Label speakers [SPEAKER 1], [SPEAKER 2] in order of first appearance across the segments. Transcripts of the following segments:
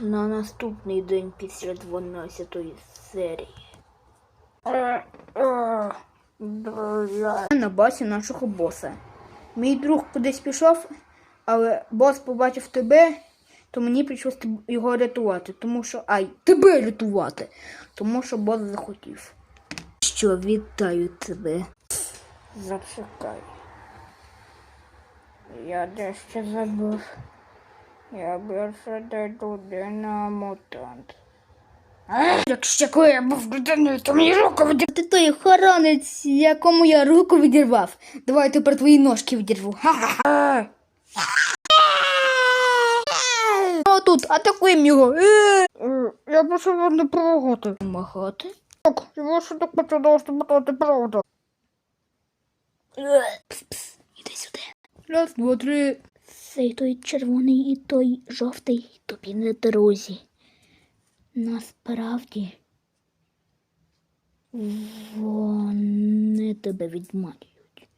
[SPEAKER 1] на наступний день після 12 серії. На базі нашого боса. Мій друг кудись пішов, але бос побачив тебе, то мені прийшлось теб- його рятувати, тому що. Ай, тебе рятувати! Тому що бос захотів. Що, вітаю тебе. Зачекай. Я дещо забув. Я більше не людина, а мутант. Якщо коли я був людиною, то мені руку відірвав. Ти той охоронець, якому я руку відірвав. Давай тепер твої ножки відірву. Ха-ха-ха. Тут, атакуємо його. Е! Я вас не помагати. Помагати? Так, його що так починав стати правда. Пс-пс, іди сюди. Раз, два, три. Цей той червоний і той жовтий тобі не друзі. Насправді вони тебе відмарюють.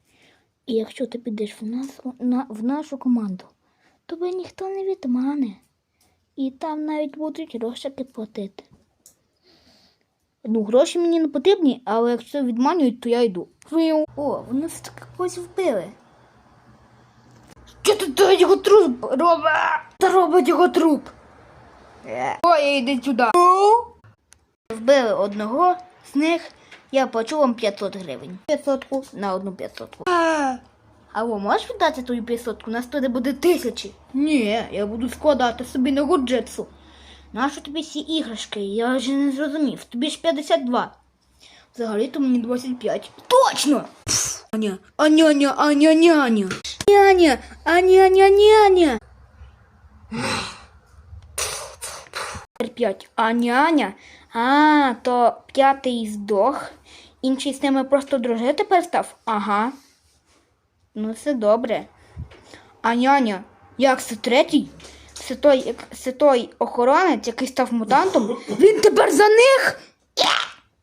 [SPEAKER 1] І якщо ти підеш в, нас, на, в нашу команду, тебе ніхто не відмане. І там навіть будуть грошики платити. Ну, гроші мені не потрібні, але якщо відманюють, то я йду. О, вони таки когось вбили. Тут його труп робить? Та робить його труп. Ой, йди сюди. Вбили одного з них, я плачу вам 500 гривень. 500 на одну 500. Алло, можеш віддати твою 500? У нас туди буде тисячі. Ні, я буду складати собі на гуджетсу. Нащо тобі всі іграшки? Я вже не зрозумів. Тобі ж 52. Взагалі-то мені 25. Точно! Пф, Аня, аня-ня, аня-няня. Аня-ня-няня. Тепер п'ять. А няня? А, то п'ятий здох. Інший з ними просто дружити перестав? Ага. Ну, все добре. А няня, як це третій? Це той, це той охоронець, який став мутантом. Він тепер за них?